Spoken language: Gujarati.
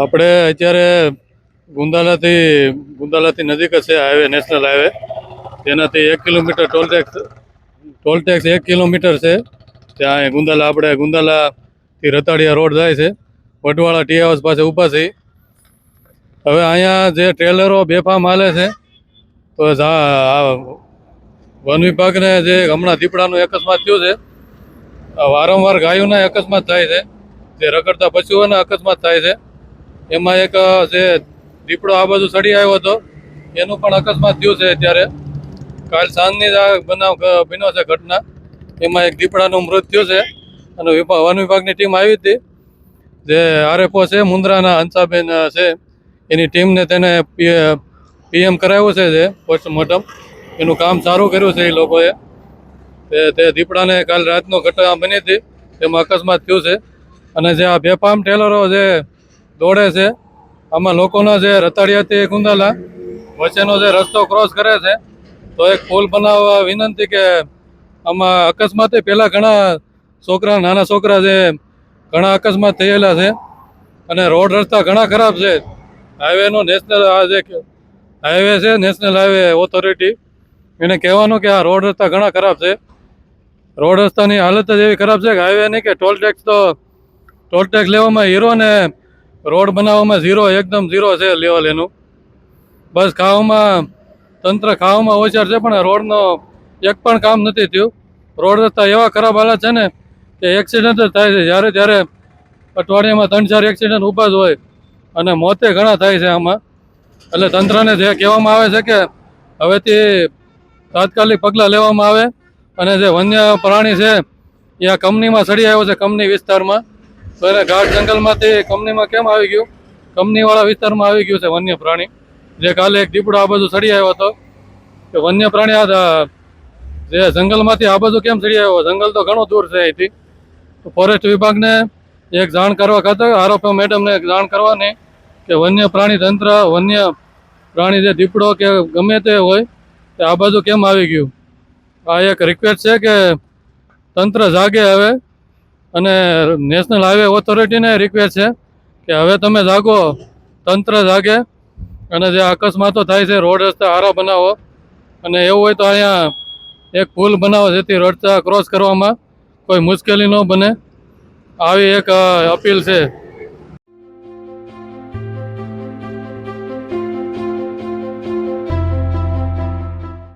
આપણે અત્યારે ગુંદાલાથી ગુંદાલાથી નજીક જ છે હાઈવે નેશનલ હાઈવે તેનાથી એક kilometre toll tax toll tax એક કિલોમીટર છે. ત્યાં ગુંદાલા, આપણે ગુંદાલાથી રતાડિયા રોડ જાય છે. વટવાળા ટી હાઉસ પાસે ઊભા છે હવે અહીંયા જે ટ્રેલરો બેફામ હાલે છે, તો વન વિભાગને જે હમણાં દીપડાનું અકસ્માત થયું છે વારંવાર ગાયોના અકસ્માત થાય છે. જે રખડતા પશુઓના અકસ્માત થાય છે. એમાં એક જે દીપડો આ બાજુ ચડી આવ્યો હતો, એનું પણ અકસ્માત થયું છે અત્યારે. કાલ સાંજની આ બનાવ બન્યો છે ઘટના. એમાં એક દીપડાનું મૃત્યુ છે અને વન વિભાગની ટીમ આવી હતી. જે આરએફઓ છે મુન્દ્રાના હંસાબેન છે, એની ટીમને તેને પીએમ કરાવ્યું છે જે પોસ્ટમોર્ટમ. એનું કામ સારું કર્યું છે એ લોકોએ. તે દીપડાને કાલ રાતનો ઘટના બની હતી. તેમાં અકસ્માત થયું છે. અને જે આ બેફામ ટેલરો જે દોડે છે. આમાં લોકોના જે રતાડિયાથી કુંદાલા વચ્ચેનો જે રસ્તો ક્રોસ કરે છે, તો એક પુલ બનાવવા વિનંતી કે આમાં અકસ્માતે પહેલાં ઘણા છોકરા, નાના છોકરા જે ઘણા અકસ્માત થયેલા છે અને રોડ રસ્તા ઘણા ખરાબ છે. હાઈવેનો નેશનલ આ જે હાઈવે છે, નેશનલ હાઈવે ઓથોરિટી એને કહેવાનું કે આ રોડ રસ્તા ઘણા ખરાબ છે. રોડ રસ્તાની હાલત જ એવી ખરાબ છે કે હાઈવે નહીં કે ટોલ ટેક્સ તો, ટોલ ટેક્સ લેવામાં હીરો ને રોડ બનાવવામાં ઝીરો એકદમ ઝીરો છે લેવલ એનું. બસ ખાવામાં, તંત્ર ખાવામાં હોશિયાર છે, પણ રોડનો એક પણ કામ નથી થયું. રોડ રસ્તા એવા ખરાબ હાલત છે ને કે એક્સિડન્ટ જ થાય છે. જ્યારે જ્યારે અઠવાડિયામાં ત્રણ, ચાર એક્સિડન્ટ ઊભા જ હોય અને મોતે ઘણા થાય છે આમાં. એટલે તંત્રને જે કહેવામાં આવે છે કે હવેથી તાત્કાલિક પગલાં લેવામાં આવે અને જે વન્ય પ્રાણી છે એ આ કંપનીમાં સડી આવ્યો છે, કંપની વિસ્તારમાં. તો એને ઘાટ જંગલમાંથી કંપનીમાં કેમ આવી ગયું? કંપનીવાળા વિસ્તારમાં આવી ગયું છે વન્ય પ્રાણી જે કાલે એક દીપડો આ બાજુ સડી આવ્યો હતો. કે વન્ય પ્રાણી આ, જે જંગલમાંથી આ બાજુ કેમ સડી આવ્યો? જંગલ તો ઘણું દૂર છે અહીંથી. તો ફોરેસ્ટ વિભાગને એક જાણ કરવા ખાતર, આરોપી મેડમને એક જાણ કરવાની કે વન્ય પ્રાણી તંત્ર વન્ય પ્રાણી જે દીપડો કે ગમે તે હોય, તે આ બાજુ કેમ આવી ગયું? આ એક રિક્વેસ્ટ છે કે તંત્ર જાગે હવે અને નેશનલ હાઈવે ઓથોરિટીને રિક્વેસ્ટ છે કે હવે તમે જાગો, તંત્ર જાગે અને જે અકસ્માતો થાય છે, રોડ રસ્તા હારા બનાવો. અને એવું હોય તો અહીંયા એક પુલ બનાવો જેથી રસ્તા ક્રોસ કરવામાં કોઈ મુશ્કેલી ન બને. આવી એક અપીલ છે.